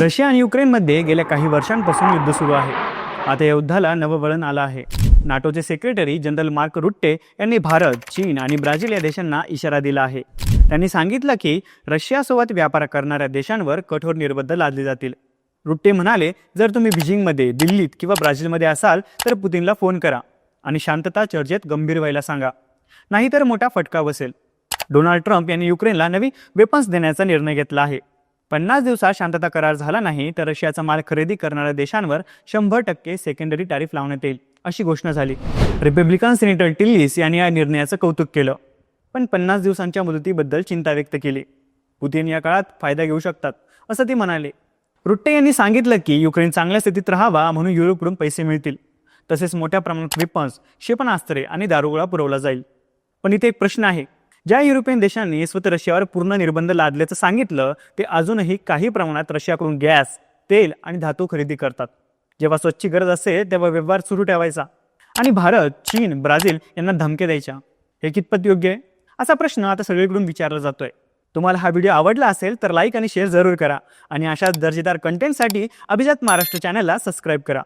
Russia आणि युक्रेनमध्ये गेल्या काही वर्षांपासून युद्ध सुरू आहे. आता या युद्धाला नवं वळण आलं आहे. नाटोचे सेक्रेटरी जनरल मार्क रुट्टे यांनी भारत चीन आणि ब्राझील या देशांना इशारा दिला आहे. त्यांनी सांगितलं की रशियासोबत व्यापार करणाऱ्या देशांवर कठोर निर्बंध लादले जातील. रुट्टे म्हणाले जर तुम्ही बीजिंगमध्ये दिल्लीत किंवा ब्राझीलमध्ये असाल तर पुतीनला फोन करा आणि शांतता चर्चेत गंभीर व्हायला सांगा. नाहीतर मोठा फटका बसेल. डोनाल्ड ट्रम्प यांनी युक्रेनला नवी वेपन्स देण्याचा निर्णय घेतला आहे. पन्नास दिवसात शांतता करार झाला नाही तर रशियाचा माल खरेदी करणाऱ्या देशांवर शंभर टक्के सेकंडरी टॅरिफ लावण्यात येईल अशी घोषणा झाली. रिपब्लिकन सिनेटर टिल्लिस यांनी या निर्णयाचं कौतुक केलं. पण पन्नास दिवसांच्या मुदतीबद्दल चिंता व्यक्त केली. पुतीन या काळात फायदा घेऊ शकतात असं ते म्हणाले. रुट्टे यांनी सांगितलं की युक्रेन चांगल्या स्थितीत राहावा म्हणून युरोपकडून पैसे मिळतील. तसेच मोठ्या प्रमाणात वेपन्स क्षेपणास्त्रे आणि दारुगोळा पुरवला जाईल. पण इथे एक प्रश्न आहे. ज्या युरोपियन देशांनी स्वतः रशियावर पूर्ण निर्बंध लादल्याचं सांगितलं ते अजूनही काही प्रमाणात रशियाकडून गॅस तेल आणि धातू खरेदी करतात. जेव्हा स्वच्छ गरज असेल तेव्हा व्यवहार सुरू ठेवायचा. आणि भारत चीन ब्राझील यांना धमके द्यायच्या. हे कितपत योग्य आहे? असा प्रश्न आता सगळीकडून विचारला जातोय. तुम्हाला हा व्हिडिओ आवडला असेल तर लाईक आणि शेअर जरूर करा. आणि अशाच दर्जेदार कंटेंटसाठी अभिजात महाराष्ट्र चॅनलला सबस्क्राईब करा.